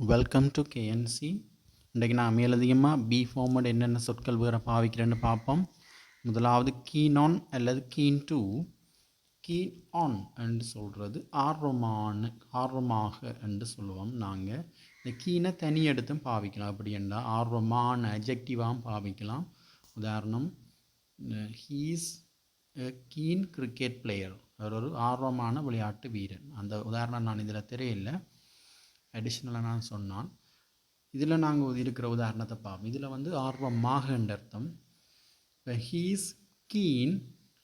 Welcome to KNC இன்றைக்கு நான் மேலதிகமாக பி ஃபார்மட் என்னென்ன சொற்கள் வேறு பாவிக்கிறேன்னு பார்ப்போம். முதலாவது கீன் ஆன் அல்லது கீன் டு கீன் ஆன் என்று சொல்கிறது ஆர்வமான ஆர்வமாக என்று சொல்லுவோம் நாங்கள் இந்த கீனை தனி எடுத்தும் பாவிக்கலாம். அப்படி என்றால் ஆர்வமான அஜெக்டிவாகவும் பாவிக்கலாம். உதாரணம் ஹீஸ் கீன் கிரிக்கெட் பிளேயர் அவர் ஒரு ஆர்வமான விளையாட்டு வீரன். அந்த உதாரணம் நான் இதில் தெரியல அடிஷ்னலாக நான் சொன்னான். இதில் நாங்கள் இருக்கிற உதாரணத்தை பார்ப்போம் இதில் வந்து ஆர்வமாக என்ற அர்த்தம். இப்போ he's keen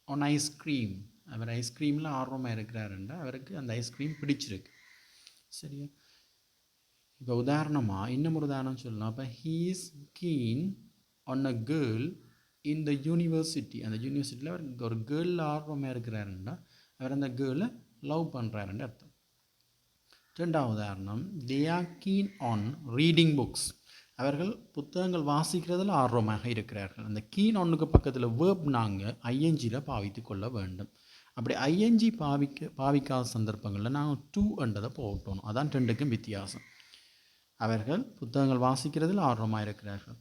on ice cream அவர் ஐஸ்கிரீமில் ஆர்வமாக இருக்கிறாருண்டா அவருக்கு அந்த ஐஸ்கிரீம் பிடிச்சிருக்கு. சரியா? இப்போ உதாரணமாக இன்னும் ஒரு உதாரணம் சொல்லலாம். இப்போ he's keen on a girl in the university அந்த யூனிவர்சிட்டியில் அவர் ஒரு கேர்ளில் ஆர்வமாக இருக்கிறாருண்டா அவர் அந்த கேர்ளை லவ் பண்ணுறாருன்ற அர்த்தம். ரெண்டாவது உதாரணம் they are keen on reading books அவர்கள் புத்தகங்கள் வாசிக்கிறதில் ஆர்வமாக இருக்கிறார்கள். அந்த கீன் ஒன்றுக்கு பக்கத்தில் வேர்ப் நாங்கள் ஐஎன்ஜியில் பாவித்து கொள்ள வேண்டும். அப்படி ஐஎன்ஜி பாவிக்க பாவிக்காத சந்தர்ப்பங்களில் நாங்கள் டூ என்றதை போட்டோம். அதான் ரெண்டுக்கும் வித்தியாசம். அவர்கள் புத்தகங்கள் வாசிக்கிறதில் ஆர்வமாக இருக்கிறார்கள்.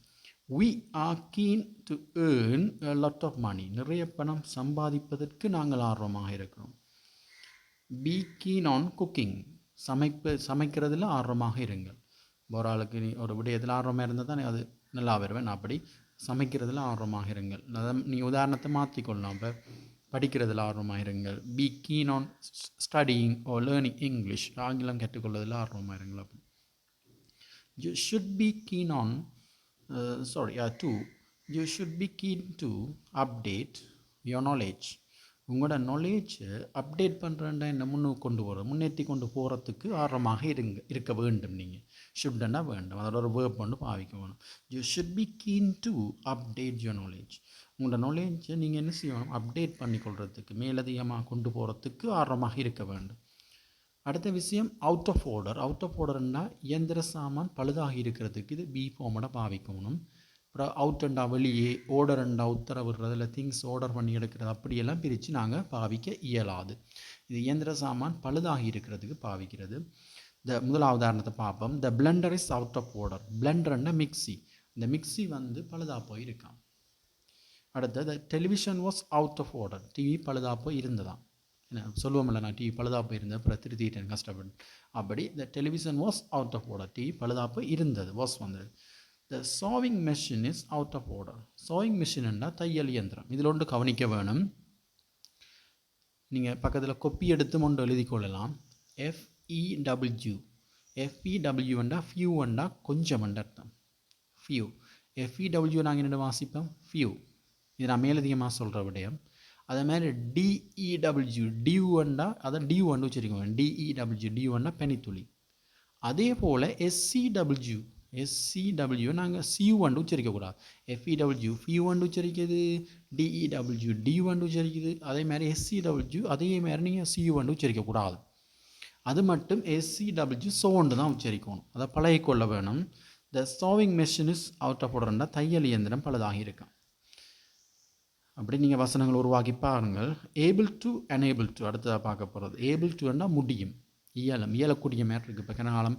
We are keen to earn lot of money நிறைய பணம் சம்பாதிப்பதற்கு நாங்கள் ஆர்வமாக இருக்கிறோம். பி கீன் ஆன் குக்கிங் சமைப்பு சமைக்கிறதுல ஆர்வமாக இருங்கள். ஒரு ஆளுக்கு நீ ஒரு விடயத்தில் ஆர்வமாக இருந்தால் தான் அது நல்லா வருவேன். அப்படி சமைக்கிறதுல ஆர்வமாக இருங்கள். அதை நீ உதாரணத்தை மாற்றிக்கொள்ளலாம் இப்போ படிக்கிறதுல ஆர்வமாக இருங்கள். Be keen on studying or learning English ஆங்கிலம் கற்றுக்கொள்வதில் ஆர்வமாக இருங்கள் அப்படி. You should be keen on sorry to you should be keen to update your knowledge உங்களோட நாலேஜை அப்டேட் பண்ணுறேன்டா என்ன முன்னுக்கு கொண்டு போகிற முன்னேற்றி கொண்டு போகிறதுக்கு ஆர்வமாக இருங்க இருக்க வேண்டும் நீங்கள் ஷுட்டன்னா வேண்டும். அதோட ஒரு வேர்ப் ஒன்று பாவிக்க வேணும். You should be keen to update your knowledge உங்களோட நாலேஜை நீங்கள் என்ன செய்யணும்? அப்டேட் பண்ணிக்கொள்கிறதுக்கு மேலதிகமாக கொண்டு போகிறதுக்கு ஆர்வமாக இருக்க வேண்டும். அடுத்த விஷயம் out of order out of ஆர்டர்னால் இயந்திர சாமான் பழுதாகி இருக்கிறதுக்கு இது பி ஃபார்மோட பாவிக்கணும் அப்புறம் அவுட் அண்டா வெளியே ஓர்டர் அண்டா உத்தரவிடுறது இல்லை திங்ஸ் ஆர்டர் பண்ணி எடுக்கிறது அப்படியெல்லாம் பிரித்து நாங்கள் பாவிக்க இயலாது. இது இயந்திர சாமான் பழுதாகி இருக்கிறதுக்கு பாவிக்கிறது. இந்த முதலாவது உதாரணத்தை பார்ப்போம். The blender is out of order பிளெண்டர்னா mixie இந்த மிக்சி வந்து பழுதாக போய் இருக்கான் அடுத்து the television was out of order TV பழுதாக போய் இருந்ததான் என்ன சொல்லுவோம்ல நான் டிவி பழுதாக போய் இருந்தேன் அப்புறம் திருத்திட்டேன் கஷ்டப்பட்டு. அப்படி the television was out of order TV பழுதாக போய் இருந்தது வாஸ் வந்தது. The sewing machine is out of order சாவிங் மிஷின்னா தையல் இயந்திரம். இதில் ஒன்று கவனிக்க வேணும். நீங்கள் பக்கத்தில் கொப்பி எடுத்து கொண்டு எழுதி கொள்ளலாம். எஃப்இடபிள்யூ எஃப்இடபிள்யூண்டா ஃபியூண்டா கொஞ்சம் அர்த்தம். ஃபியூ எஃப்இடபிள்யூ நாங்கள் என்ன வாசிப்போம்? ஃபியூ இது நான் மேலதிகமாக சொல்கிற விடயம். அதே மாதிரி டிஇடபிள்யூ டியூண்டா அதை டியூன்னு வச்சுருக்கோம். டிஇடபிள்யூ டியூன்னா பெனித்துளி. அதே போல் எஸ்சிடபிள்யூ எஸ்சிடபிள்யூ நாங்கள் சியூ வண்டு உச்சரிக்கக்கூடாது எஃப்இடபிள்யூ ஃபியூ வண்டு உச்சரிக்குது. டிஇடபிள்யூ டி ஒன்று உச்சரிக்குது. அதே மாதிரி எஸ்சிடபிள்யூ அதே மாதிரி நீங்கள் சியூ வண்டு உச்சரிக்கக்கூடாது அது மட்டும் எஸ்சிடபிள்யூ சோண்டு தான் உச்சரிக்கணும். அதை பழகிக்கொள்ள வேணும். The sewing machine is out of உடனே தையல் இயந்திரம் பழுதாகி இருக்கும். அப்படி நீங்கள் வசனங்கள் உருவாக்கி பாருங்கள். ஏபிள் டு அனேபிள் டு அடுத்ததாக பார்க்க போகிறது ஏபிள் டுன்னா முடியும். இயலும் இயலக்கூடிய மாதிரி இருக்குது இப்போ கனகாலம்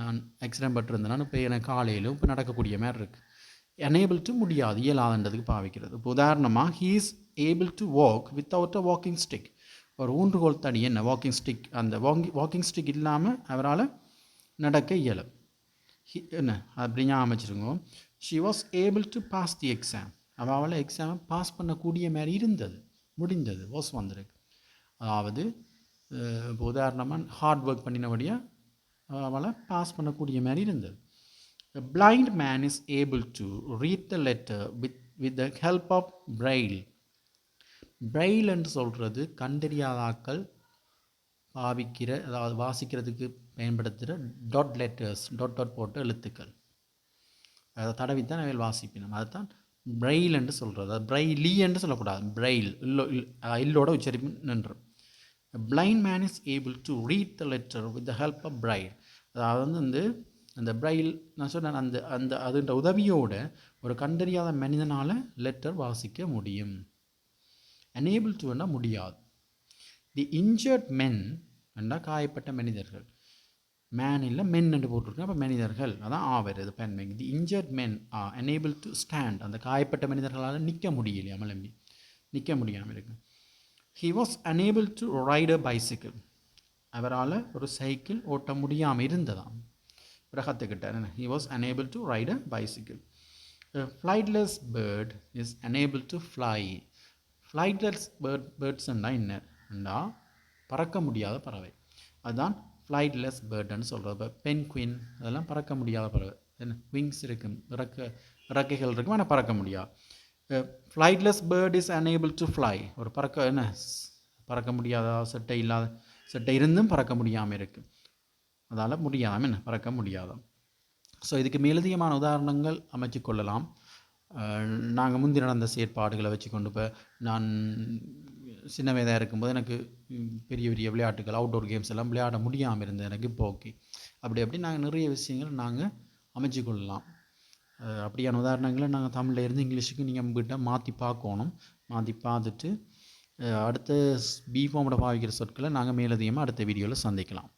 நான் ஆக்சிடென்ட் பட்டிருந்தேன்னா இப்போ எனக்கு காலையிலும் இப்போ நடக்கக்கூடிய மாதிரி இருக்குது எனேபிள் டு முடியாது இயலாதன்றதுக்கு பாவிக்கிறது. இப்போ உதாரணமாக he is able to walk without a walking stick ஒரு ஊன்றுகோல் தடி என்ன? வாக்கிங் ஸ்டிக் அந்த வாங்கி வாக்கிங் ஸ்டிக் இல்லாமல் அவரால் நடக்க இயலும் என்ன? அப்படி ஞாபகம் வச்சுருக்கோம் she was able to pass the exam அவள் அவளை எக்ஸாமை பாஸ் பண்ணக்கூடிய மாதிரி இருந்தது. முடிந்தது. வாஸ் வந்திருக்கு. அதாவது இப்போ உதாரணமாக ஹார்ட் ஒர்க் பண்ணினபடியாக அவளை பாஸ் பண்ணக்கூடிய மாதிரி இருந்தது. Blind man is able to read the letter with with the help of Braille என்று சொல்கிறது கண்டறியாதாக்கள் பாவிக்கிற அதாவது வாசிக்கிறதுக்கு பயன்படுத்துகிற டாட் லெட்டர்ஸ் டாட் டாட் போட்ட எழுத்துக்கள். அதை தடவித்தான் அவைகள் வாசிப்பினோம். அதுதான் பிரெயில் என்று சொல்கிறது அது பிரைலி என்று சொல்லக்கூடாது பிரெயில் இல்லோ இல்லோட உச்சரிப்பு the blind man is able to read the letter with the help of Braille அதாவது வந்து அந்த பிரைல் நான் சொன்னேன் அந்த அந்த அதுன்ற உதவியோட ஒரு கண்டறியாத மனிதனால் லெட்டர் வாசிக்க முடியும். எனேபிள் டுன்னா முடியாது. தி இன்ஜர்ட் மென் என்றால் காயப்பட்ட மனிதர்கள். மேன் இல்லை மென் என்று போட்டிருக்கேன் அப்போ மனிதர்கள். அதான் ஆவர் இது பெண்மை the injured men are unable to stand அந்த காயப்பட்ட மனிதர்களால் நிற்க முடியலையா மலம்பி? நிற்க முடியாமல் இருக்குது he was unable to ride a bicycle அவரால் ஒரு சைக்கிள் ஓட்ட முடியாமல் இருந்ததாம். இவரை கற்றுக்கிட்டார் என்ன he was unable to ride a bicycle flightless bird is unable to fly flightless bird பேர்ட்ஸ்ன்னா என்னண்டா பறக்க முடியாத பறவை. அதுதான் ஃப்ளைட்லெஸ் பேர்டுன்னு சொல்கிறது இப்போ பென்குயின் அதெல்லாம் பறக்க முடியாத பறவை. என்ன? விங்ஸ் இருக்கும் இறக்க இறக்கைகள் இருக்கும் ஆனால் பறக்க முடியாது. Flightless bird is unable to fly ஒரு பறக்க என்ன? ஸ்- பறக்க முடியாத செட்டை இல்லாத செட்டை இருந்தும் பறக்க முடியாமல் இருக்குது அதால் முடியாமல் என்ன? பறக்க முடியாதாம் ஸோ இதுக்கு மேலதிகமான உதாரணங்கள் அமைச்சு கொள்ளலாம். நாங்கள் முந்தி நடந்த செயற்பாடுகளை வச்சுக்கொண்டு இப்போ நான் சின்ன வயதாக இருக்கும்போது எனக்கு பெரிய பெரிய விளையாட்டுகள் அவுட்டோர் கேம்ஸ் எல்லாம் விளையாட முடியாமல் இருந்தது. எனக்கு இப்போ ஓகே அப்படி அப்படி நாங்கள் நிறைய விஷயங்கள் நாங்கள் அமைச்சு கொள்ளலாம். அப்படியான உதாரணங்களை நாங்கள் தமிழில் இருந்து இங்கிலீஷுக்கு நீங்கள் உங்ககிட்ட மாற்றி பார்க்கணும். மாற்றி பார்த்துட்டு அடுத்த பி ஃபார்மோட பாவிக்கிற சொற்களை நாங்கள் மேலதிகமாக அடுத்த வீடியோவில் சந்திக்கலாம்.